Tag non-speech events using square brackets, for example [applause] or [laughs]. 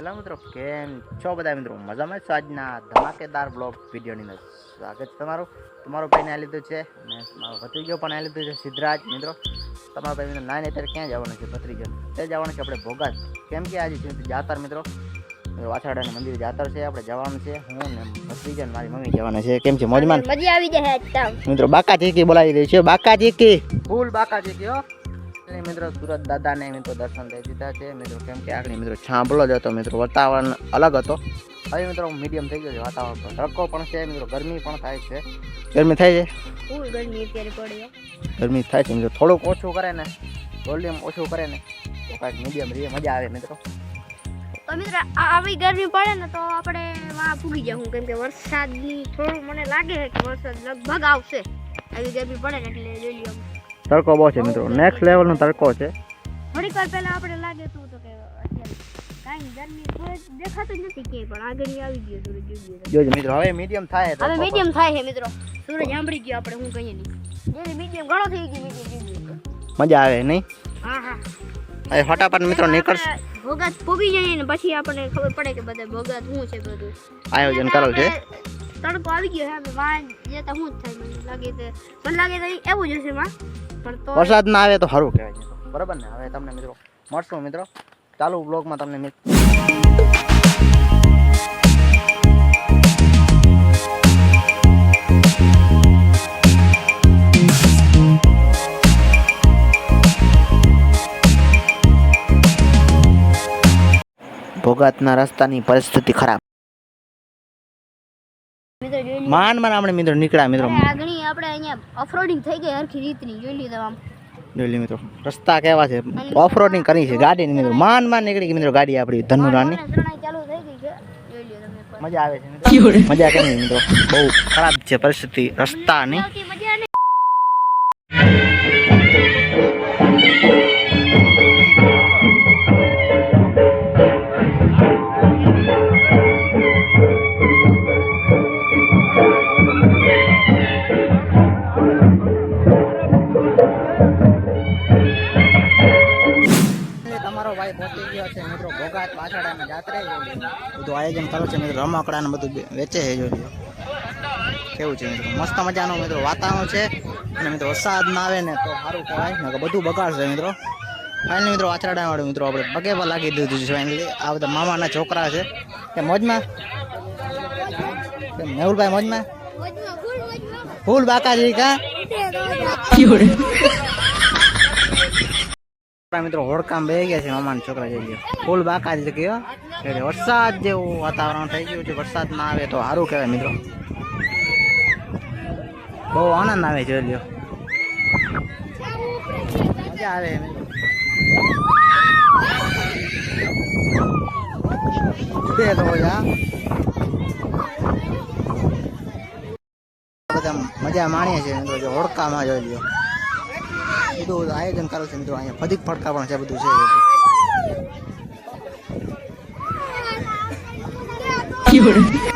Hello મિત્રો કેમ છો બધા મિત્રો? મજામાં છો આજના ધમાકેદાર બ્લોગ વિડીયોની અંદર. સ્વાગત છે તમારું. તમારો ભાઈને આ લીધું છે અને મારો ભત્રીજો પણ આ લીધું છે સિદ્ધરાજ. મિત્રો તમારો ભાઈ મિત્રો નાની અત્યારે ક્યાં જવાનું છે ભત્રીજો? તે જવાનું છે આપણે ભોગાત કેમ કે આજે છે જાતર મિત્રો વાછાડાના મંદિર જાતર છે આપણે જવાનું છે. હું ને ભત્રીજો ને મારી મમ્મી જવાના છે. કેમ છે? મોજમાન મજા આવી જાય મિત્રો બાકા ચીકી બોલાવી રહી છે બાકા ચીકી ફૂલ બાકા ચીકી હો. મિત્રો સુરત દાદાને મિત્રો દર્શન થઈ દીધા છે. મિત્રો કેમ કે આગળ મિત્રો છાંભલો જ હતો. મિત્રો વાતાવરણ અલગ હતો. હવે મિત્રો મીડિયમ થઈ ગયો છે વાતાવરણ પણ. તડકો પણ છે. મિત્રો ગરમી પણ થાય છે. ગરમી થાય છે? ગરમી અત્યારે પડે ગરમી થાય છે મિત્રો. થોડુંક ઓછું કરે ને. વોલ્યુમ ઓછું કરે ને. તો કાંઈક મીડિયમ રહીએ. મજા આવે મિત્રો. તો મિત્ર આ આવી ગરમી પડે ને તો આપણે વાં પૂગી જાઉં કેમ કે વરસાદની થોડું મને લાગે છે કે વરસાદ લગભગ આવશે. આવી ગરમી પડે ને એટલે લ્યો. તડકો બહુ છે મિત્રો. નેક્સ્ટ લેવલનો તડકો છે. થોડીક વાર પહેલા આપણે લાગે હતું તો કે કાંઈ ગરમી દેખાતું નથી ક્યાંય પણ આગળ આવી ગયો સૂરજ જોજો મિત્રો હવે મીડિયમ થાય તો હવે મીડિયમ થાય છે મિત્રો. સૂરજ સાંભળી ગયો આપણે હું કહીએ નહીં. મીડિયમ ઘણો થઈ ગયો મીડિયમ મજા આવે નહીં? હા હા. ફટાફટ મિત્રો નીકળશે. ભોગાત પૂગી જઈએ ને પછી આપણને ખબર પડે કે બધા ભોગાત શું છે બધું. આયોજન કરેલ છે. તડકો આવી ગયો હવે વાં જતા હું જ થાય, મને લાગે છે. મને લાગે છે એવું જ હશે માં. પણ તો વરસાદ ના આવે તો સારું કહેવાય બરાબર ને? હવે તમને મિત્રો, મળશું મિત્રો. ચાલુ બ્લોગમાં તમને મિત્રો ભોગાતના રસ્તાની પરિસ્થિતિ ખરાબ. મિત્રો જોઈ લો માંડ માંડ આપણે મિત્રો નીકળ્યા મિત્રો. આગળ આપણે અહીંયા ઓફરોડિંગ થઈ ગઈ હરખી રીતની. જોઈ લીધો આમ. જોઈ મિત્રો રસ્તા કેવા છે? ઓફરોડિંગ કરી છે ગાડીની મિત્રો. માન માન નીકળી ગઈ મિત્રો ગાડી આપણી ધનુરાની ત્રણેય ચાલુ થઈ ગઈ છે. જોઈ લ્યો તમે પણ. મજા આવે છે મજા કરી મિત્રો. બહુ ખરાબ છે પરિસ્થિતિ રસ્તાની. તમારો ભાઈ પહોંચી ગયો છે મિત્રો ભોગાત જાત્રે. બધું આયોજન કરો છે મિત્રો. રમકડા ને બધું વેચે છે કેવું છે મિત્રો? મસ્ત મજાનું મિત્રો વાતાવરણ છે. અને મિત્રો વરસાદ ના આવે ને તો સારું કહેવાય. નકર બધું બગાડશે મિત્રો. ફાઇનલી મિત્રો વાછરડા મિત્રો આપણે પગે લાગી દીધું છે આ બધા મામાના છોકરા છે. કે મોજમાં? મેહુલભાઈ મોજમાં. ફૂલ બાકાજી કા? મિત્રો હોડકામ બે ગયા છે મામાના છોકરા જઈ ગયા ફૂલ બાકા જ ગયો એટલે વરસાદ જેવું વાતાવરણ થઈ ગયું છે વરસાદ ના આવે તો સારું કહેવાય મિત્રો. બહુ આનંદ આવે જોઈ લ્યો. મજા આવે. મિત્રો બે તો બધા બધા મજા માણીએ છીએ. મિત્રો જો હોડકામાં જોઈ લ્યો. બધું આયોજન કરું છે મિત્રો અહીંયા ફદીક ફડકા પણ છે બધું છે. [laughs]